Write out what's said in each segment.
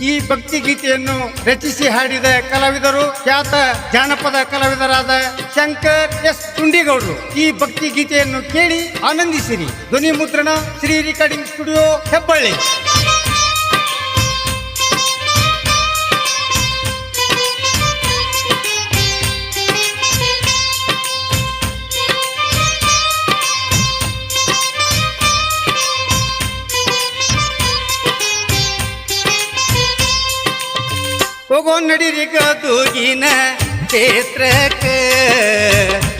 ಈ ಭಕ್ತಿ ಗೀತೆಯನ್ನು ರಚಿಸಿ ಹಾಡಿದ ಕಲಾವಿದರು ಖ್ಯಾತ ಜಾನಪದ ಕಲಾವಿದರಾದ ಶಂಕರ್ ಎಸ್ ತುಂಡಿಗೌಡರು. ಈ ಭಕ್ತಿ ಗೀತೆಯನ್ನು ಕೇಳಿ ಆನಂದಿಸಿರಿ. ಧ್ವನಿ ಮುದ್ರಣ ಶ್ರೀ ರೆಕಾರ್ಡಿಂಗ್ ಸ್ಟುಡಿಯೋ ಹೆಬ್ಬಳ್ಳಿ. ಹೋಗೋ ನಡಿರಿ ಗದುಗಿನ ಕ್ಷೇತ್ರಕ್ಕ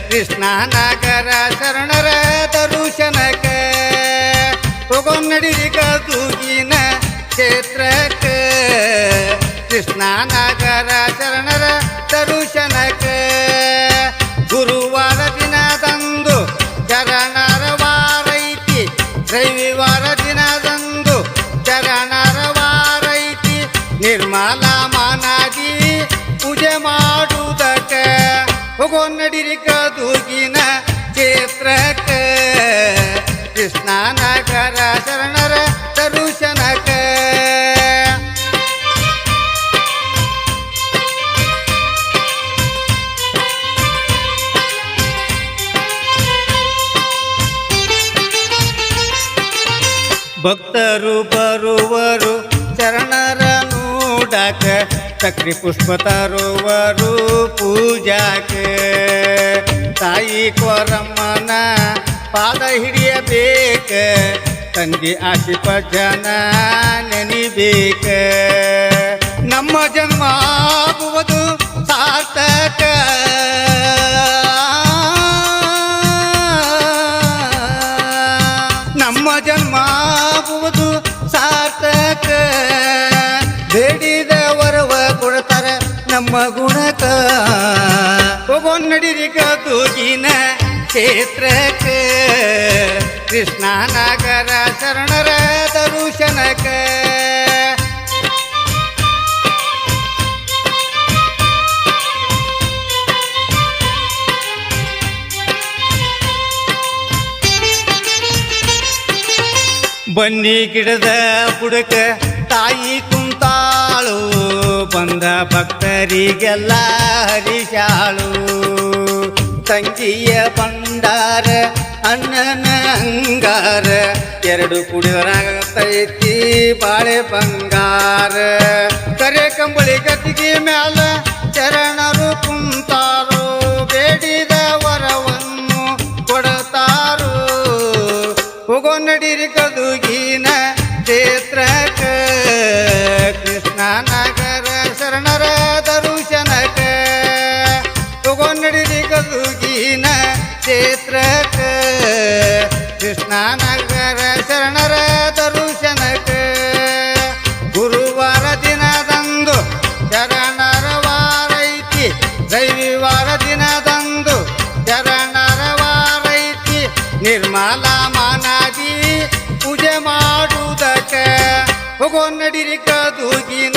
ಕೃಷ್ಣ ನಗರ ಶರಣರ ದರುಶನಕ ಹೋಗೋ ನಡಿರಿ ಗದುಗಿನ ಕ್ಷೇತ್ರಕ್ಕ ಕೃಷ್ಣ ನಗರ ನಿರ್ಮಲ ಮಾನಾಗಿ ಪೂಜೆ ಮಾಡುವುದಕ್ಕ ಹೋಗೋ ನಡಿರಿ ಗದುಗಿನ ಕ್ಷೇತ್ರಕ್ಕ, ಕೃಷ್ಣ ನಗರ ಶರಣರ ದರುಶನಕ ಭಕ್ತರು ಬರುವರು ಚರಣರ ನೋಡಕ ಸಕ್ರಿ ಪುಷ್ಪ ತರುವರು ಪೂಜಾಕ. ತಾಯಿ ಕೊರಮ್ಮನ ಪಾದ ಹಿಡಿಯಬೇಕ ತಂದೆ ಆಶಿಪ ಜನ ನೆನಿಬೇಕ. ನಮ್ಮ ಜನ್ಮ ಆಗುವುದು ಸಾರ್ಥಕ. ನಮ್ಮ ಜನ್ಮ ಗುಣಕ ಹೋಗೋ ತೋಗಿನ ಕ್ಷೇತ್ರಕ್ಕ. ಕೃಷ್ಣ ಶರಣರ ದರುಶನಕ ಬನ್ನಿ ಗಿಡದ ಬುಡಕ ತಾಯಿ ಕುಂತಾಳು. ಬಂದ ಭಕ್ತರಿಗೆಲ್ಲ ಹರಿಶಾಳು. ತಂಗಿಯ ಭಂಡಾರ, ಅಣ್ಣನ ಅಂಗಾರ, ಎರಡು ಕುಡಿದರಾಗತೈತಿ ಬಾಳೆ ಬಂಗಾರ. ಕರೆ ಕಂಬಳಿ ಗದ್ದಿಗೆ ಮ್ಯಾಲ ಚರಣರು ಕುಂತಾರೋ, ಬೇಡಿದ ವರವನ್ನು ಕೊಡತಾರೋ. ಹೋಗೋ ನಡೀರಿ ಗದುಗಿನ ಗದುಗಿನ ಕ್ಷೇತ್ರಕ್ಕ ಕೃಷ್ಣನಗರ ಶರಣರ ದರುಶನಕ ಗುರುವಾರ ದಿನದಂದು ಶರಣರ ವಾರೈತಿ ರವಿವಾರ ದಿನದಂದು ಶರಣರ ವಾರೈತಿ, ನಿರ್ಮಲ ಮನದಿ ಪೂಜೆ ಮಾಡುವುದಕ್ಕೆ, ಹೋಗೋ ನಡಿರಿ ಕ್ಷೇತ್ರಕ್ಕ